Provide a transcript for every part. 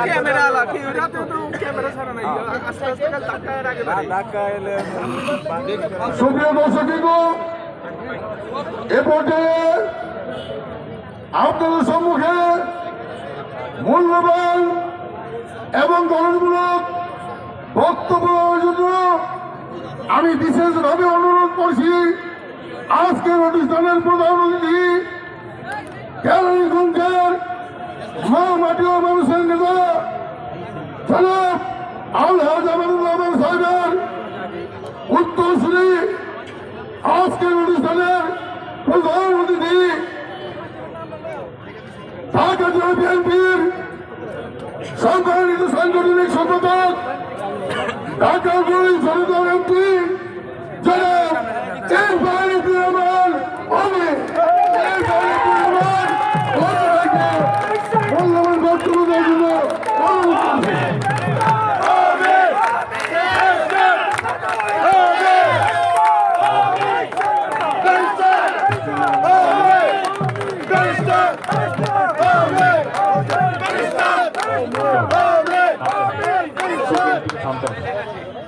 Camera লাখি রাতে তো ক্যামেরা পর্যায়ে আপনাদের সম্মুখে মূল্যবান এবং গণমূলক বক্তব্য আমি বিশেষভাবে অনুরোধ করছি, আজকের অনুষ্ঠানের প্রধান অতিথি কেরানীগঞ্জের মা মাটি ও মানুষের নেতা জনাব আলহাজ আমানুর রহমান সাহেবের উত্তরসূরি আজকের অনুষ্ঠানের প্রধান অতিথি ঢাকা জেলা বিএনপির সংগঠিত সাংগঠনিক সম্পাদক ঢাকা জনতার এমপি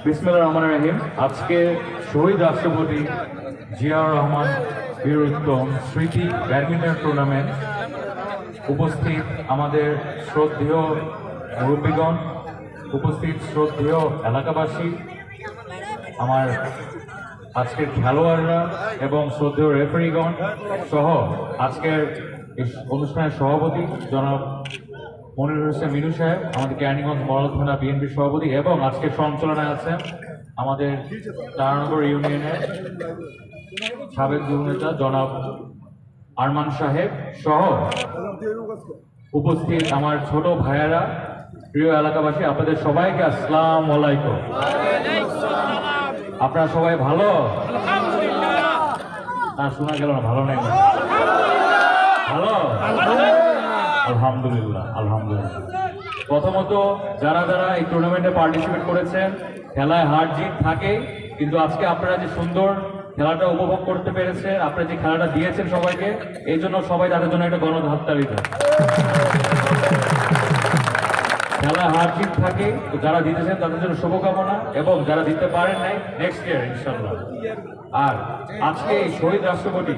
বিসমিল্লাহ রহমান রহিম। আজকে শহীদ রাষ্ট্রপতি জিয়াউর রহমান বীর উত্তম স্মৃতি ব্যাডমিন্টন টুর্নামেন্ট উপস্থিত আমাদের শ্রদ্ধেয় মুরব্বীগণ, উপস্থিত শ্রদ্ধেয় এলাকাবাসী, আমার আজকের খেলোয়াড়রা এবং শ্রদ্ধেয় রেফারিগণ সহ আজকের অনুষ্ঠানের সভাপতি জনাব মনির হোসেন মিনু সাহেব, আমাদের ক্যানিগঞ্জ মডেল থানা বিএনপির সভাপতি এবং আজকের সঞ্চালনায় আছেন আমাদের তারানগর ইউনিয়নের সাবেক যুব নেতা জনাব আরমান সাহেব সহ উপস্থিত আমার ছোট ভাইয়েরা, প্রিয় এলাকাবাসী, আপনাদের সবাইকে আসসালাম আলাইকুম। আপনারা সবাই ভালো? না, শোনা গেল না, ভালো নেই। ভালো? আলহামদুলিল্লাহ। আলহামদুলিল্লাহ প্রথমত, যারা যারা এই টুর্নামেন্টে পার্টিসিপেট করেছেন, খেলায় হার জিত থাকে কিন্তু আজকে আপনারা যে সুন্দর খেলাটা উপভোগ করতে পেরেছেন, আপনারা যে খেলাটা দিয়েছেন সবাইকে, এই জন্য সবাই তাদের জন্য একটা গণধাত্তা দেয় খেলা হার জিত থাকে, যারা জিতেছেন তাদের জন্য শুভকামনা এবং যারা দিতে পারেন নাই নেক্সট ইয়ার ইনশাল্লাহ আর আজকে শহীদ রাষ্ট্রপতি